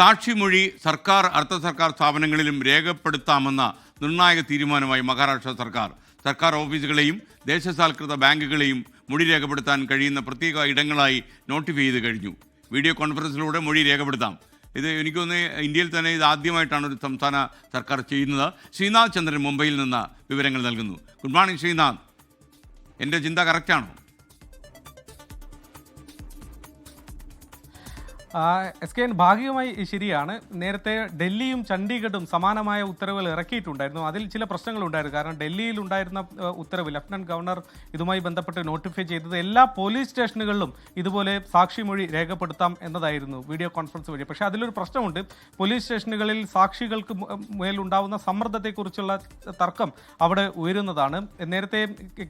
സാക്ഷിമൊഴി സർക്കാർ അർദ്ധ സർക്കാർ സ്ഥാപനങ്ങളിലും രേഖപ്പെടുത്താമെന്ന നിർണായക തീരുമാനമായി മഹാരാഷ്ട്ര സർക്കാർ. സർക്കാർ ഓഫീസുകളെയും ദേശസാൽകൃത ബാങ്കുകളെയും മൊഴി രേഖപ്പെടുത്താൻ കഴിയുന്ന പ്രത്യേക ഇടങ്ങളായി നോട്ടിഫൈ ചെയ്ത് കഴിഞ്ഞു. വീഡിയോ കോൺഫറൻസിലൂടെ മൊഴി രേഖപ്പെടുത്താം. ഇത് എനിക്കൊന്ന് ഇന്ത്യയിൽ തന്നെ ഇത് ആദ്യമായിട്ടാണ് ഒരു സംസ്ഥാന സർക്കാർ ചെയ്യുന്നത്. ശ്രീനാഥ് ചന്ദ്രൻ മുംബൈയിൽ നിന്ന് വിവരങ്ങൾ നൽകുന്നു. Good morning Srinath. എന്റെ ചിന്ത കറക്റ്റാണോ എസ് കെ എൻ ഭാഗികമായി ശരിയാണ്. നേരത്തെ ഡൽഹിയും ചണ്ഡീഗഡും സമാനമായ ഉത്തരവുകൾ ഇറക്കിയിട്ടുണ്ടായിരുന്നു. അതിൽ ചില പ്രശ്നങ്ങളുണ്ടായിരുന്നു. കാരണം ഡൽഹിയിൽ ഉണ്ടായിരുന്ന ഉത്തരവ് ലഫ്റ്റനന്റ് ഗവർണർ ഇതുമായി ബന്ധപ്പെട്ട് നോട്ടിഫൈ ചെയ്തത് എല്ലാ പോലീസ് സ്റ്റേഷനുകളിലും ഇതുപോലെ സാക്ഷിമൊഴി രേഖപ്പെടുത്താം എന്നതായിരുന്നു വീഡിയോ കോൺഫറൻസ് വഴി. പക്ഷേ അതിലൊരു പ്രശ്നമുണ്ട്. പോലീസ് സ്റ്റേഷനുകളിൽ സാക്ഷികൾക്ക് മേലുണ്ടാവുന്ന സമ്മർദ്ദത്തെക്കുറിച്ചുള്ള തർക്കം അവിടെ ഉയരുന്നതാണ്. നേരത്തെ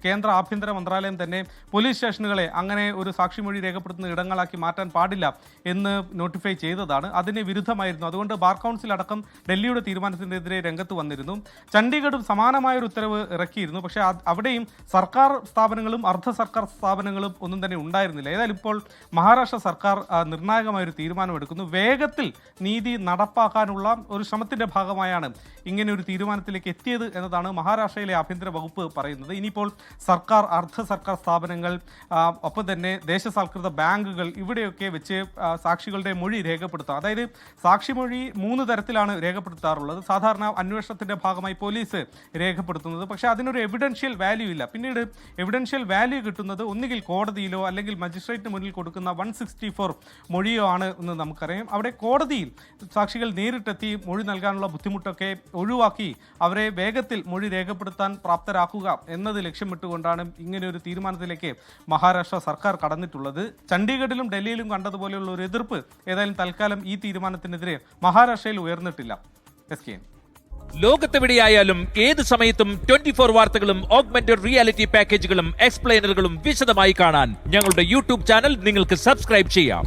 കേന്ദ്ര ആഭ്യന്തര മന്ത്രാലയം തന്നെ പോലീസ് സ്റ്റേഷനുകളെ അങ്ങനെ ഒരു സാക്ഷിമൊഴി രേഖപ്പെടുത്തുന്ന ഇടങ്ങളാക്കി മാറ്റാൻ പാടില്ല എന്ന് നോട്ടിഫൈ ചെയ്തതാണ്. അതിന് വിരുദ്ധമായിരുന്നു. അതുകൊണ്ട് ബാർ കൗൺസിൽ അടക്കം ഡൽഹിയുടെ തീരുമാനത്തിനെതിരെ രംഗത്ത് വന്നിരുന്നു. ചണ്ഡീഗഡും സമാനമായ ഒരു ഉത്തരവ് ഇറക്കിയിരുന്നു. പക്ഷേ അവിടെയും സർക്കാർ സ്ഥാപനങ്ങളും അർദ്ധ സർക്കാർ സ്ഥാപനങ്ങളും ഒന്നും തന്നെ ഉണ്ടായിരുന്നില്ല. ഏതായാലും ഇപ്പോൾ മഹാരാഷ്ട്ര സർക്കാർ നിർണായകമായ ഒരു തീരുമാനമെടുക്കുന്നു. വേഗത്തിൽ നീതി നടപ്പാക്കാനുള്ള ഒരു ശ്രമത്തിന്റെ ഭാഗമായാണ് ഇങ്ങനെ ഒരു തീരുമാനത്തിലേക്ക് എത്തിയത് എന്നതാണ് മഹാരാഷ്ട്രയിലെ ആഭ്യന്തര വകുപ്പ് പറയുന്നത്. ഇനിയിപ്പോൾ സർക്കാർ അർദ്ധ സർക്കാർ സ്ഥാപനങ്ങൾ ഒപ്പം തന്നെ ദേശസാൽകൃത ബാങ്കുകൾ ഇവിടെയൊക്കെ വെച്ച് ആ, സാക്ഷികളുടെ മൊഴി രേഖപ്പെടുത്താം. അതായത് സാക്ഷിമൊഴി മൂന്ന് തരത്തിലാണ് രേഖപ്പെടുത്താറുള്ളത്. സാധാരണ അന്വേഷണത്തിന്റെ ഭാഗമായി പോലീസ് രേഖപ്പെടുത്തുന്നത്. പക്ഷേ അതിനൊരു എവിഡൻഷ്യൽ വാല്യൂ ഇല്ല. പിന്നീട് എവിഡൻഷ്യൽ വാല്യൂ കിട്ടുന്നത് ഒന്നുകിൽ കോടതിയിലോ അല്ലെങ്കിൽ മജിസ്ട്രേറ്റിന് മുന്നിൽ കൊടുക്കുന്ന വൺ സിക്സ്റ്റി ഫോർ മൊഴിയോ ആണ് എന്ന് നമുക്കറിയാം. അവിടെ കോടതിയിൽ സാക്ഷികൾ നേരിട്ടെത്തി മൊഴി നൽകാനുള്ള ബുദ്ധിമുട്ടൊക്കെ ഒഴിവാക്കി അവരെ വേഗത്തിൽ മൊഴി രേഖപ്പെടുത്താൻ പ്രാപ്തരാക്കുക എന്നത് ലക്ഷ്യമിട്ടുകൊണ്ടാണ് ഇങ്ങനെ ഒരു തീരുമാനത്തിലേക്ക് മഹാരാഷ്ട്ര സർക്കാർ കടന്നിട്ടുള്ളത്. ചണ്ഡീഗഡിലും ഡൽഹിയിലും കണ്ടതുപോലെയുള്ള ഒരു എതിർപ്പ് ഏതായാലും തൽക്കാലം ഈ തീരുമാനത്തിനെതിരെ മഹാരാഷ്ട്രയിൽ ഉയർന്നിട്ടില്ല. എസ് കെ ലോകത്തെവിടെയായാലും ഏത് സമയത്തും ട്വന്റി ഫോർ വാർത്തകളും ഓഗ്മെന്റഡ് റിയാലിറ്റി പാക്കേജുകളും എക്സ്പ്ലെയിനറുകളും വിശദമായി കാണാൻ ഞങ്ങളുടെ യൂട്യൂബ് ചാനൽ നിങ്ങൾക്ക് സബ്സ്ക്രൈബ് ചെയ്യാം.